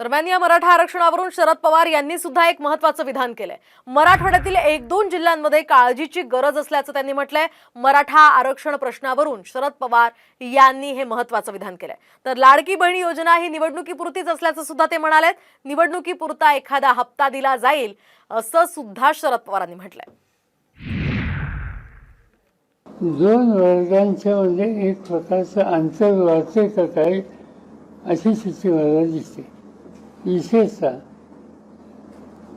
दरम्यान या मराठा आरक्षणावरून शरद पवार यांनी सुद्धा एक महत्वाचं विधान केलंय. मराठवाड्यातील एक दोन जिल्ह्यांमध्ये काळजीची गरज असल्याचं त्यांनी म्हटलंय. मराठा आरक्षण प्रश्नावरून शरद पवार यांनी हे महत्वाचं विधान केलंय. तर लाडकी बहिणी योजना ही निवडणुकीपुरतीच असल्याचं सुद्धा ते म्हणालेत. निवडणुकीपुरता एखादा हप्ता दिला जाईल असं सुद्धा शरद पवारांनी म्हटलंय. दोन वर्गांच्या मध्ये एक प्रकारचं अंतर वाढते का काय अशी स्थिती मला दिसते. विशेषतः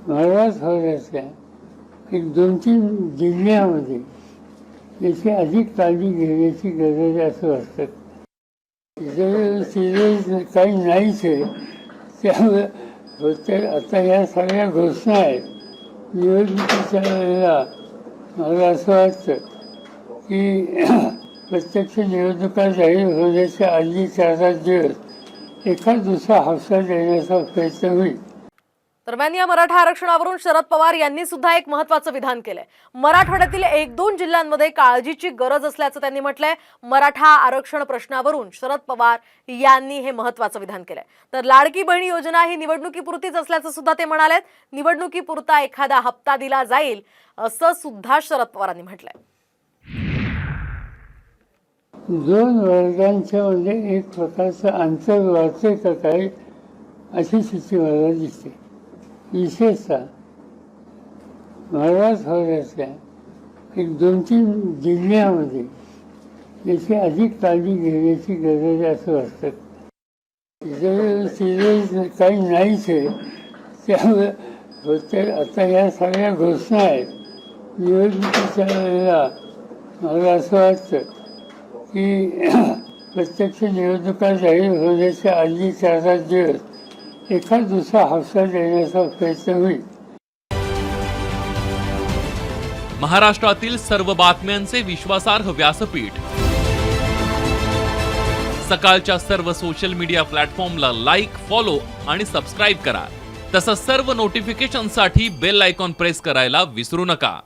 मराठवाड्यातल्या एक दोन तीन जिल्ह्यामध्ये याची अधिक काळजी घेण्याची गरज असं वाटतं. जर सिरियस काही नाहीच आहे त्यामुळे होते आता ह्या सगळ्या घोषणा आहेत. निवडणुकीच्या वेळेला मला असं वाटतं की प्रत्यक्ष निवडणुका जाहीर होण्याच्या आधी चार दिवस एखाद दुसरा हफ्ता देण्याचा प्रयत्न होईल दरम्यान या मराठा आरक्षणावरून शरद पवार यांनी सुद्धा एक महत्वाचं विधान केलंय. मराठवाड्यातील एक दोन जिल्ह्यांमध्ये काळजीची गरज असल्याचं त्यांनी म्हटलंय. मराठा आरक्षण प्रश्नावरून शरद पवार यांनी हे महत्वाचं विधान केलंय. तर लाडकी बहिणी योजना ही निवडणुकीपुरतीच असल्याचं सुद्धा ते म्हणालेत. निवडणुकीपुरता एखादा हप्ता दिला जाईल असं सुद्धा शरद पवारांनी म्हटलंय. दोन वर्गांच्या म्हणजे एक प्रकारचं अंतर का काय अशी स्थिती मला दिसते. विशेषतः मराठवाड्यातल्या एक दोन तीन जिल्ह्यामध्ये याची अधिक काळजी घेण्याची गरज असं वाटतं. जर सिरियस काही नाहीच आहे. त्यामुळे होते आता या सगळ्या घोषणा आहेत. निवडणुकीच्या वेळेला मला असं वाटतं की प्रत्यक्ष निवडणुका जाहीर होण्याच्या आधी चार पाच दिवस. एखाद दुसरा हफ्ता देण्याचा प्रयत्न होईल. महाराष्ट्रातील सर्व बातम्यांचे विश्वासार्ह व्यासपीठ. सकाळच्या सर्व सोशल मीडिया प्लॅटफॉर्मला लाईक फॉलो आणि सबस्क्राईब करा. तसंच सर्व नोटिफिकेशनसाठी बेल आयकॉन प्रेस करायला विसरू नका.